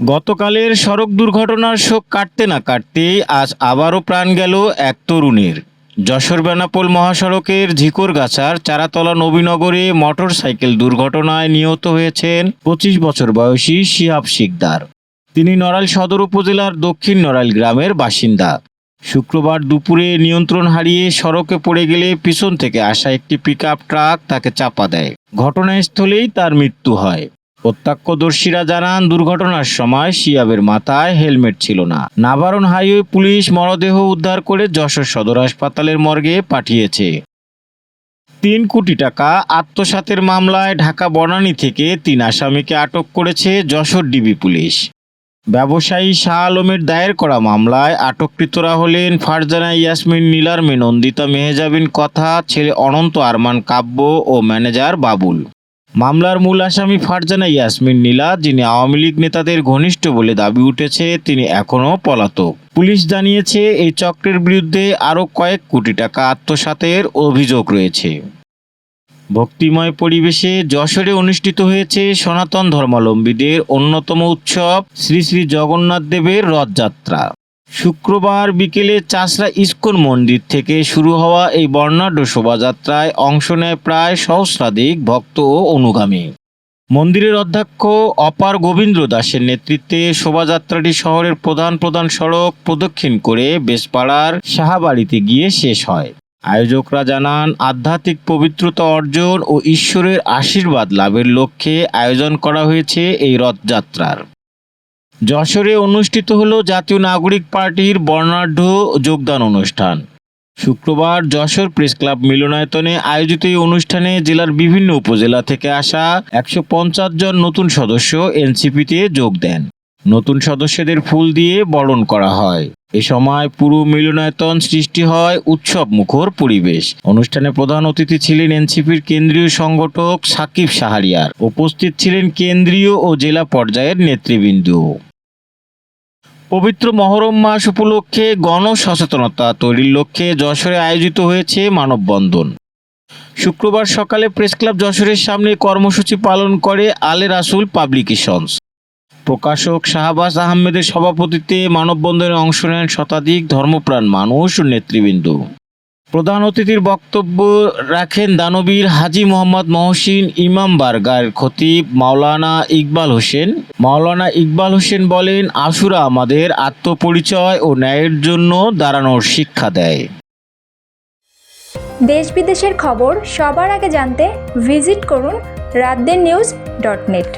গতকালের সড়ক দুর্ঘটনার শোক কাটতে না কাটতেই আজ আবারও প্রাণ গেল এক তরুণীর। যশোর বেনাপোল মহাসড়কের ঝিকরগাছার চারাতলা নবীনগরে মোটর সাইকেল দুর্ঘটনায় নিহত হয়েছেন পঁচিশ বছর বয়সী শিহাব শিকদার। তিনি নড়াইল সদর উপজেলার দক্ষিণ নড়াইল গ্রামের বাসিন্দা। শুক্রবার দুপুরে নিয়ন্ত্রণ হারিয়ে সড়কে পড়ে গেলে পিছন থেকে আসা একটি পিকআপ ট্রাক তাকে চাপা দেয়। ঘটনাস্থলেই তার মৃত্যু হয়। প্রত্যক্ষদর্শীরা জানান, দুর্ঘটনার সময় শিয়াবের মাথায় হেলমেট ছিল না। নাবারণ হাইওয়ে পুলিশ মরদেহ উদ্ধার করে যশোর সদর হাসপাতালের মর্গে পাঠিয়েছে। তিন কোটি টাকা আত্মসাতের মামলায় ঢাকা বনানী থেকে তিন আসামিকে আটক করেছে যশোর ডিবি পুলিশ। ব্যবসায়ী শাহ আলমের দায়ের করা মামলায় আটককৃতরা হলেন ফারজানা ইয়াসমিন নীলার মে নন্দিতা মেহেজাবিন কথা, ছেলে অনন্ত আরমান কাব্য ও ম্যানেজার বাবুল। মামলার মূল আসামি ফারজানা ইয়াসমিন নীলা যিনি আওয়ামী লীগ নেতাদের ঘনিষ্ঠ বলে দাবি উঠেছে, তিনি এখনও পলাতক। পুলিশ জানিয়েছে, এই চক্রের বিরুদ্ধে আরও কয়েক কোটি টাকা আত্মসাতের অভিযোগ রয়েছে। ভক্তিময় পরিবেশে যশোরে অনুষ্ঠিত হয়েছে সনাতন ধর্মাবলম্বীদের অন্যতম উৎসব, শ্রী শ্রী জগন্নাথ দেবের রথযাত্রা। শুক্রবার বিকেলে চাষরা ইস্কন মন্দির থেকে শুরু হওয়া এই বর্ণাঢ্য শোভাযাত্রায় অংশ নেয় প্রায় সহস্রাধিক ভক্ত ও অনুগামী। মন্দিরের অধ্যক্ষ অপার গোবিন্দ্র দাসের নেতৃত্বে শোভাযাত্রাটি শহরের প্রধান প্রধান সড়ক প্রদক্ষিণ করে বেশপাড়ার সাহাবাড়িতে গিয়ে শেষ হয়। আয়োজকরা জানান, আধ্যাত্মিক পবিত্রতা অর্জন ও ঈশ্বরের আশীর্বাদ লাভের লক্ষ্যে আয়োজন করা হয়েছে এই রথযাত্রার। যশোরে অনুষ্ঠিত হল জাতীয় নাগরিক পার্টির বর্ণাঢ্য যোগদান অনুষ্ঠান। শুক্রবার যশোর প্রেস ক্লাব মিলনায়তনে আয়োজিত এই অনুষ্ঠানে জেলার বিভিন্ন উপজেলা থেকে আসা একশো পঞ্চাশ জন নতুন সদস্য এনসিপিতে যোগ দেন। নতুন সদস্যদের ফুল দিয়ে বরণ করা হয়। এ সময় পুরো মিলনায়তন সৃষ্টি হয় উৎসব মুখর পরিবেশ। অনুষ্ঠানে প্রধান অতিথি ছিলেন এনসিপির কেন্দ্রীয় সংগঠক সাকিব সাহারিয়ার। উপস্থিত ছিলেন কেন্দ্রীয় ও জেলা পর্যায়ের নেতৃবৃন্দ পবিত্র মহরম মাস উপলক্ষে গণসচেতনতা তৈরির লক্ষ্যে যশোরে আয়োজিত হয়েছে মানববন্ধন। শুক্রবার সকালে প্রেস ক্লাব যশোরের সামনে কর্মসূচি পালন করে আলে রাসুল পাবলিকেশনস। প্রকাশক শাহবাজ আহমেদের সভাপতিত্বে মানববন্ধনে অংশ নেন শতাধিক ধর্মপ্রাণ মানুষ ও নেতৃবৃন্দ। প্রধান অতিথির বক্তব্য রাখেন দানবীর হাজি মোহাম্মদ মহসিন ইমাম বার্গার খতিব মাওলানা ইকবাল হোসেন। মাওলানা ইকবাল হোসেন বলেন আশুরা আমাদের আত্মপরিচয় ও ন্যায়ের জন্য দাঁড়ানোর শিক্ষা দেয়। দেশ বিদেশের খবর সবার আগে জানতে ভিজিট করুন রাতদের নিউজ ডট নেট।